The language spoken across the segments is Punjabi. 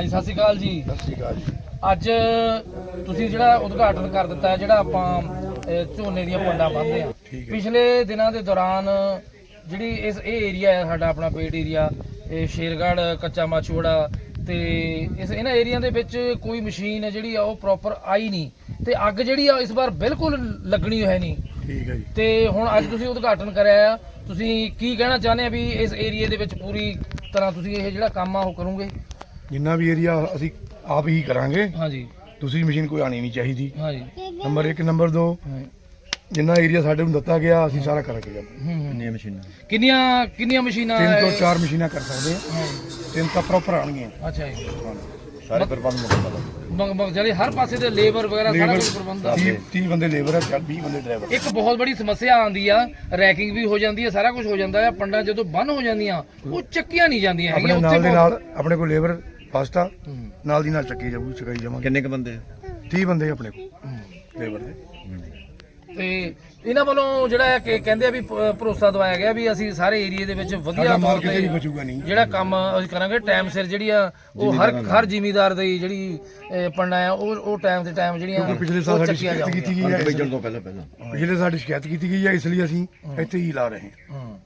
ਹਾਂਜੀ ਸਤਿ ਸ਼੍ਰੀ ਅਕਾਲ ਜੀ। ਸਤਿ ਸ਼੍ਰੀ ਅਕਾਲ ਜੀ। ਅੱਜ ਤੁਸੀਂ ਜਿਹੜਾ ਉਦਘਾਟਨ ਕਰ ਦਿੱਤਾ ਹੈ ਜਿਹੜਾ ਆਪਾਂ ਅਹ, ਝੋਨੇ ਦੀਆਂ ਪੰਡਾਂ ਬੰਨ੍ਹਦੇ ਆ ਠੀਕ ਹੈ। ਪਿਛਲੇ ਦਿਨਾਂ ਦੇ ਦੌਰਾਨ ਜਿਹੜੀ ਇਸ ਇਹ ਏਰੀਆ ਹੈ ਸਾਡਾ ਆਪਣਾ ਪੇਟ ਏਰੀਆ ਇਹ ਸ਼ੇਰਗੜ੍ਹ ਕੱਚਾ ਮਾਛੂੜਾ ਤੇ ਇਸ ਇਹਨਾਂ ਏਰੀਆ ਦੇ ਵਿੱਚ ਕੋਈ ਮਸ਼ੀਨ ਹੈ ਜਿਹੜੀ ਆ ਉਹ ਪ੍ਰੋਪਰ ਆਈ ਨਹੀਂ। ਤੇ ਅੱਗ ਜਿਹੜੀ ਆ ਇਸ ਵਾਰ ਬਿਲਕੁਲ ਲੱਗਣੀ ਹੈ ਨਹੀਂ। ਠੀਕ ਹੈ ਜੀ। ਤੇ ਹੁਣ ਅੱਜ ਤੁਸੀਂ ਉਦਘਾਟਨ ਕਰਿਆ ਆ ਤੁਸੀਂ ਕੀ ਕਹਿਣਾ ਚਾਹੁੰਦੇ ਆ ਵੀ ਇਸ ਏਰੀਆ ਦੇ ਵਿੱਚ ਪੂਰੀ ਤਰ੍ਹਾਂ ਤੁਸੀਂ ਇਹ ਜਿਹੜਾ ਕੰਮ ਆ ਉਹ ਕਰੋਗੇ? ਜਿੰਨਾ ਵੀ ਏਰੀਆ ਅਸੀਂ ਆਪ ਹੀ ਕਰਾਂਗੇ ਹਾਂਜੀ। ਦੂਸਰੀ ਮਸ਼ੀਨ ਕੋਈ ਆਣੀ ਨਹੀਂ ਚਾਹੀਦੀ। ਹਾਂਜੀ। ਨੰਬਰ 1 ਨੰਬਰ 2 ਹਾਂ। ਜਿੰਨਾ ਏਰੀਆ ਸਾਡੇ ਨੂੰ ਦਿੱਤਾ ਗਿਆ ਅਸੀਂ ਸਾਰਾ ਕਰਾਂਗੇ ਜੀ। ਹੂੰ ਹੂੰ। ਕਿੰਨੀਆਂ ਮਸ਼ੀਨਾਂ ਕਿੰਨੀਆਂ ਕਿੰਨੀਆਂ ਮਸ਼ੀਨਾਂ ਤਿੰਨ ਤੋਂ ਇਹ- ਚਾਰ ਮਸ਼ੀਨਾਂ ਕਰ ਸਕਦੇ ਆ। ਹਾਂ, ਤਿੰਨ ਤਾਂ ਪ੍ਰੋਪਰ ਆਣਗੀਆਂ ਅੱਛਾ ਜੀ। ਸਾਰੇ ਪ੍ਰਬੰਧ ਮੁਕੰਮਲ ਮਗ ਮਗ ਜਿਹੜੇ ਹਰ ਪਾਸੇ ਦੇ ਲੇਬਰ ਵਗੈਰਾ ਸਾਰਾ ਕੁਝ ਪ੍ਰਬੰਧ ਆ। 30 30 ਬੰਦੇ ਲੇਬਰ ਆ 20 ਬੰਦੇ ਡਰਾਈਵਰ ਇੱਕ ਬਹੁਤ ਬੜੀ ਸਮੱਸਿਆ ਆਉਂਦੀ ਆ ਰੈਕਿੰਗ ਵੀ ਹੋ ਜਾਂਦੀ ਆ ਸਾਰਾ ਕੁਝ ਹੋ ਜਾਂਦਾ ਆ ਪੰਡਾਂ ਜਦੋਂ ਬੰਨ ਹੋ ਜਾਂਦੀਆਂ ਉਹ ਚੱਕੀਆਂ ਨਹੀਂ ਜਾਂਦੀਆਂ ਆਪਣੇ ਹੈਗੀਆਂ ਨਾਲ ਦੇ ਬਹੁਤ- ਨਾਲ ਆਪਣੇ ਕੋਲ ਲੇਬਰ ਫਸਟ ਆ। ਨਾਲ ਦੀ ਨਾਲ ਚੱਕੀ ਜਾਊ ਚਕਾਈ ਜਾਵਾਂਗੇ। ਕਿੰਨੇ ਕ ਬੰਦੇ 30 ਬੰਦੇ ਆਪਣੇ ਕੋਲ। ਲੇਬਰ ਦੇ। ਤੇ ਇਹਨਾਂ ਵੱਲੋਂ ਜਿਹੜਾ ਹੈ ਕਿ ਕਹਿੰਦੇ ਆ ਵੀ ਭ- ਭਰੋਸਾ ਦਵਾਇਆ ਗਿਆ ਵੀ ਅਸੀਂ ਸਾਰੇ ਏਰੀਆ ਦੇ ਵਿੱਚ ਵਧੀਆ ਸਾਡਾ ਮਾਲ ਤੌਰ ਕਿਤੇ ਤੇ ਵੀ ਬਚੂਗਾ ਨਹੀਂ। ਜਿਹੜਾ ਕੰਮ ਅਸੀਂ ਕਰਾਂਗੇ ਟਾਈਮ ਸਿਰ ਜਿਹੜੀ ਆ ਉਹ ਹਰ ਹਰ ਜ਼ਿਮੀਦਾਰ ਦੀ ਜਿਹੜੀ ਅਹ, ਪੰਡਾ ਆ ਉਹ ਉਹ ਟਾਈਮ ਤੇ ਟਾਈਮ ਜਿਹੜੀਆਂ ਕਿਉਂਕਿ ਪਿਛਲੇ ਸਾਲ ਉਹ ਸਾਡੀ ਚੱਕੀਆਂ ਸ਼ਿਕਾਇਤ ਕੀਤੀ। ਗਈ ਹੈ ਬੇਜਣ ਤੋਂ ਪਹਿਲਾਂ ਪਹਿਲਾਂ। ਪਿਛਲੇ ਸਾਡੀ ਸ਼ਿਕਾਇਤ ਕੀਤੀ ਗਈ ਹੈ ਇਸ ਲਈ ਅਸੀਂ ਇੱਥੇ ਹੀ ਲਾ ਰਹੇ ਹਾਂ। ਹੂੰ।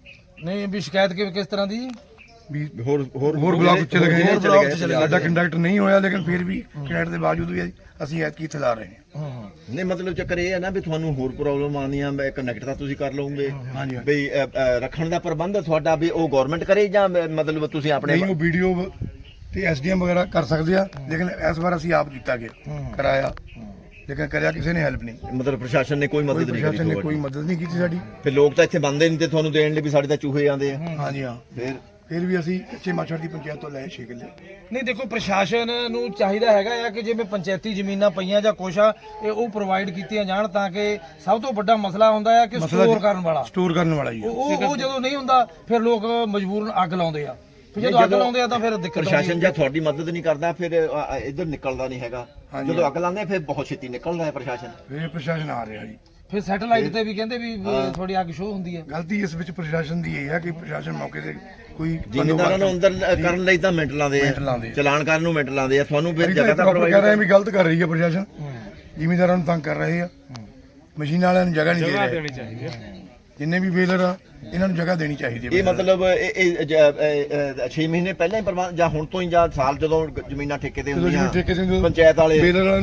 ਨਹੀਂ ਵੀ ਸ਼ਿਕਾਇਤ ਕਿ ਕਿਸ ਤਰ੍ਹਾਂ ਦੀ? ਵੀ ਹੋਰ ਹੋਰ ਹੋਰ ਬਲਾਕ ਚ ਚਲੇ ਗਏ ਹੋਰ ਬਲਾਕ ਚ ਚਲੇ ਸਾਡਾ ਕੰਡਕਟ ਨਹੀਂ ਹੋਇਆ ਲੇਕਿਨ ਫਿਰ ਵੀ ਕੰਡਕਟ ਦੇ ਬਾਵਜੂਦ ਵੀ ਅਸੀਂ ਐਤਕੀ ਇੱਥੇ ਲਾ ਰਹੇ ਹਾਂ। ਨਹੀਂ ਮਤਲਬ ਚੱਕਰ ਇਹ ਹੈ ਨਾ ਵੀ ਤੁਹਾਨੂੰ ਹੋਰ ਪ੍ਰੋਬਲਮ ਆਉਂਦੀਆਂ ਮੈਂ ਕਨੈਕਟ ਤਾਂ ਤੁਸੀਂ ਕਰ ਲਓਗੇ। ਅ, ਰੱਖਣ ਦਾ ਪ੍ਰਬੰਧ ਤੁਹਾਡਾ ਵੀ ਉਹ ਗਵਰਨਮੈਂਟ ਕਰੇ ਜਾਂ ਮਤਲਬ ਤੁਸੀਂ ਆਪਣੇ ਨਹੀਂ ਉਹ ਵੀਡੀਓ ਤੇ ਐਸਡੀਐਮ ਵਗੈਰਾ ਕਰ ਸਕਦੇ ਆ ਲੇਕਿਨ ਇਸ ਵਾਰ ਅਸੀਂ ਆਪ ਕੀਤਾ ਗਿਆ। ਕਰਾਇਆ। ਲੇਕਿਨ ਕਰਿਆ ਕਿਸੇ ਨੇ ਹੈਲਪ ਨਹੀਂ। ਮਤਲਬ ਪ੍ਰਸ਼ਾਸਨ ਨੇ ਕੋਈ ਮਦਦ ਨਹੀਂ ਪ੍ਰਸ਼ਾਸਨ ਨੇ ਕੋਈ ਮਦਦ ਨਹੀਂ ਕੀਤੀ ਸਾਡੀ। ਫਿਰ ਲੋਕ ਤਾਂ ਇੱਥੇ ਬੰਦੇ ਨਹੀਂ ਤੇ ਤੁਹਾਨੂੰ ਦੇਣ ਲਈ ਵੀ ਸਾਡੇ ਤਾਂ ਚੂਹੇ ਆਉਂਦੇ ਆ। ਹਾਂਜੀ ਹਾਂ। ਫਿਰ ਫਿਰ ਵੀ ਅਸੀਂ ਕੱਚੇ ਮਾਛੜ ਦੀ ਪੰਚਾਇਤ ਤੋਂ ਲਏ 6 ਕਿੱਲੇ। ਨਹੀਂ ਦੇਖੋ ਪ੍ਰਸ਼ਾਸਨ ਨੂੰ ਚਾਹੀਦਾ ਹੈਗਾ ਆ ਕਿ ਜਿਵੇਂ ਪੰਚਾਇਤੀ ਜ਼ਮੀਨਾਂ ਪਈਆਂ ਜਾਂ ਕੁਛ ਆ ਇਹ ਉਹ ਪ੍ਰੋਵਾਈਡ ਕੀਤੀਆਂ ਜਾਣ ਤਾਂ ਕਿ ਸਭ ਤੋਂ ਵੱਡਾ ਮਸਲਾ ਹੁੰਦਾ ਆ ਕਿ ਮਸਲਾ ਸਟੋਰ ਜੀ- ਕਰਨ ਵਾਲਾ। ਸਟੋਰ ਕਰਨ ਵਾਲਾ ਹੀ ਆ ਉਹ ਉਹ ਉਹ ਜਦੋਂ ਨਹੀਂ ਹੁੰਦਾ ਫਿਰ ਲੋਕ ਮਜਬੂਰਨ ਅੱਗ ਲਾਉਂਦੇ ਆ। ਫਿਰ ਜਦੋਂ ਅੱਗ ਲਾਉਂਦੇ ਆ ਤਾਂ ਫਿਰ ਦਿੱਕਤ ਆਉਂਦੀ ਪ੍ਰਸ਼ਾਸਨ ਜਾਂ ਤੁਹਾਡੀ ਮਦਦ ਨਹੀਂ ਕਰਦਾ ਫਿਰ ਅ, ਅ, ਇੱਧਰ ਨਿਕਲਦਾ ਨਹੀਂ ਹੈਗਾ। ਹਾਂਜੀ। ਜਦੋਂ ਅੱਗ ਲਾਉਂਦੇ ਆ, ਫਿਰ ਬਹੁਤ ਛੇਤੀ ਨਿਕਲਦਾ ਹੈ ਪ੍ਰਸ਼ਾਸਨ। ਫਿਰ ਪ੍ਰਸ਼ਾਸਨ ਆ ਰਿਹਾ ਜੀ। ਫਿਰ ਸੈਟੇਲਾਈਟ ਤੇ ਵੀ ਕਹਿੰਦੇ ਵੀ ਥੋੜੀ ਅੱਗ ਸ਼ੋ ਹੁੰਦੀ ਹੈ। ਗਲਤੀ ਇਸ ਵਿੱਚ ਪ੍ਰਸ਼ਾਸਨ ਦੀ ਇਹ ਹੈ ਕਿ ਪ੍ਰਸ਼ਾਸਨ ਮੌਕੇ ਤੇ ਕੋਈ ਜ਼ਿਮੀਂਦਾਰਾਂ ਨੂੰ ਅੰਦਰ ਕਰਨ ਲਈ ਤਾਂ ਮਿੰਟ ਲਾਉਂਦੇ ਆ। ਚਲਾਨ ਕਰਨ ਨੂੰ ਮਿੰਟ ਲਾਉਂਦੇ ਆ। ਤੁਹਾਨੂੰ ਫਿਰ ਜਗ੍ਹਾ ਤਾਂ ਤਾਂ ਕਹਿ ਰਹੇ ਪ੍ਰੋਵਾਈਡ ਵੀ ਗਲਤ ਕਰ ਰਹੀ ਹੈ ਪ੍ਰਸ਼ਾਸਨ। ਜ਼ਿਮੀਂਦਾਰਾਂ ਨੂੰ ਤੰਗ ਕਰ ਰਹੇ ਆ। ਮਸ਼ੀਨਾਂ ਵਾਲਿਆਂ ਨੂੰ ਜਗ੍ਹਾ ਨਹੀਂ ਦੇ ਰਹੇ। ਜਿੰਨੇ ਵੀ ਵੇਲਰ ਆ ਇਹਨਾਂ ਨੂੰ ਜਗ੍ਹਾ ਦੇਣੀ ਚਾਹੀਦੀ ਹੈ ਇਹ ਮਤਲਬ 6 ਮਹੀਨੇ ਪਹਿਲਾਂ ਹੀ ਪ੍ਰਬੰਧ ਜਾਂ ਹੁਣ ਤੋਂ ਹੀ ਜਾਂ ਸਾਲ ਜਦੋਂ ਜ਼ਮੀਨਾਂ ਠੇਕੇ ਤੇ ਹੁੰਦੀਆਂ ਪੰਚਾਇਤ ਵਾਲੇ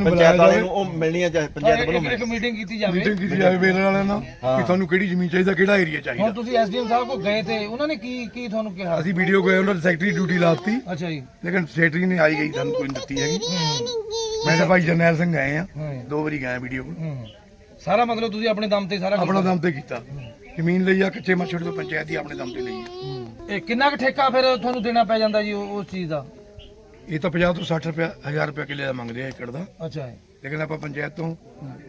ਪੰਚਾਇਤ ਵਾਲੇ ਨੂੰ ਉਹ ਮਿਲਣੀਆਂ ਚਾਹੇ ਪੰਚਾਇਤ ਵੱਲੋਂ ਇੱਕ ਮੀਟਿੰਗ ਕੀਤੀ ਜਾਵੇ। ਮੀਟਿੰਗ ਕੀਤੀ ਜਾਵੇ ਵੇਲਰ ਵਾਲਿਆਂ ਨਾਲ ਕਿ ਤੁਹਾਨੂੰ ਕਿਹੜੀ ਜ਼ਮੀਨ ਚਾਹੀਦਾ ਕਿਹੜਾ ਏਰੀਆ ਹੁਣ ਚਾਹੀਦਾ ਤੁਸੀਂ ਐਸਡੀਐਮ ਸਾਹਿਬ ਕੋਲ ਗਏ ਤੇ ਉਹਨਾਂ ਨੇ ਕੀ ਕੀ ਤੁਹਾਨੂੰ ਕਿਹਾ? ਅਸੀਂ ਵੀਡੀਓ ਗਏ ਉਹਨਾਂ ਦੀ ਸੈਕਟਰੀ ਡਿਊਟੀ ਲਾਤੀ ਅੱਛਾ ਜੀ। ਲੇਕਿਨ ਸੈਕਟਰੀ ਨੇ ਆਈ ਗਈ ਸਾਨੂੰ ਕੋਈ ਦਿੱਤੀ ਹੈਗੀ। ਮੈਂ ਤੇ ਭਾਈ ਜਰਨੈਲ ਸਿੰਘ ਗਏ ਆ ਦੋ ਵਾਰੀ ਗਏ ਵੀਡੀਓ ਕੋਲ। ਸਾਰਾ ਮਤਲਬ ਤੁਸੀਂ ਆਪਣੇ ਦਮ ਤੇ ਸਾਰਾ ਆਪਣਾ ਦਮ ਤੇ ਕੀਤਾ। ਜ਼ਮੀਨ ਲਈ ਆ ਕੱਚੇ ਮੱਛੜ ਤੋਂ ਪੰਚਾਇਤ ਦੀ ਆਪਣੇ ਦਮ ਤੇ ਲਈ। ਹੂੰ। ਇਹ ਕਿੰਨਾ ਕੁ ਠੇਕਾ ਫਿਰ ਤੁਹਾਨੂੰ ਦੇਣਾ ਪੈ ਜਾਂਦਾ ਜੀ ਉਹ- ਉਸ ਚੀਜ਼ ਦਾ? ਇਹ ਤਾਂ 50 ਤੋਂ 60 ਰੁਪਏ 1000 ਰੁਪਏ ਕਿੱਲੇ ਦਾ ਮੰਗਦੇ ਆ ਏਕੜ ਦਾ। ਅੱਛਾ। ਜੀ ਲੇਕਿਨ ਆਪਾਂ ਪੰਚਾਇਤ ਤੋਂ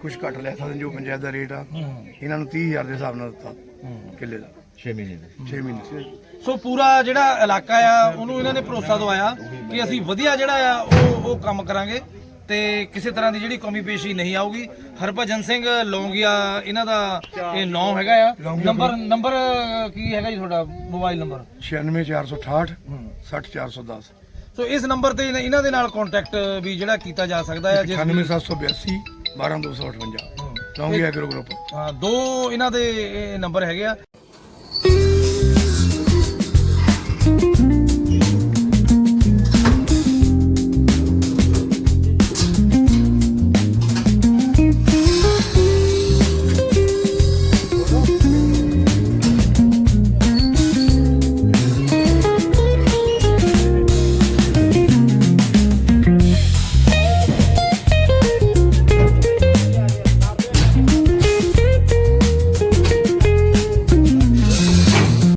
ਕੁਝ ਘੱਟ ਲੈ ਸਕਦੇ ਜੋ ਪੰਚਾਇਤ ਦਾ ਰੇਟ ਆ। ਹੂੰ। ਇਹਨਾਂ ਨੂੰ 30000 ਦੇ ਹਿਸਾਬ ਨਾਲ ਦਿੱਤਾ ਕਿੱਲੇ ਦਾ। 6 ਮਹੀਨੇ ਦੇ। 6 ਮਹੀਨੇ। ਸੋ ਪੂਰਾ ਜਿਹੜਾ ਇਲਾਕਾ ਆ ਉਹਨੂੰ ਇਹਨਾਂ ਨੇ ਭਰੋਸਾ ਦਵਾਇਆ ਕਿ ਅਸੀਂ ਵਧੀਆ ਜਿਹੜਾ ਆ ਉਹ ਉਹ ਕੰਮ ਕਰਾਂਗੇ। ਤੇ ਕਿਸੇ ਤਰ੍ਹਾਂ ਦੀ ਜਿਹੜੀ ਕਮੀ ਪੇਸ਼ੀ ਨਹੀਂ ਆਊਗੀ। ਹਰਭਜਨ ਸਿੰਘ ਲੌਂਗੀਆ ਇਹਨਾਂ ਦਾ ਇਹ ਨਾਂ ਹੈਗਾ ਆ। ਲੌਂਗੀਆ ਨੰਬਰ ਨੰਬਰ ਕੀ ਹੈਗਾ ਜੀ ਤੁਹਾਡਾ? ਮੋਬਾਈਲ ਨੰਬਰ 96468 60410 ਸੋ ਇਸ ਨੰਬਰ ਤੇ ਇਹਨਾਂ ਦੇ ਨਾਲ ਕੰਟੈਕਟ ਵੀ ਜਿਹੜਾ ਕੀਤਾ ਜਾ ਸਕਦਾ ਹੈ ਜਿਸ 98782 12258 ਲੌਂਗੀ ਐਗਰੋ ਗਰੁੱਪ ਹਾਂ ਦੋ ਇਹਨਾਂ ਦੇ ਨੰਬਰ ਹੈਗੇ ਆ।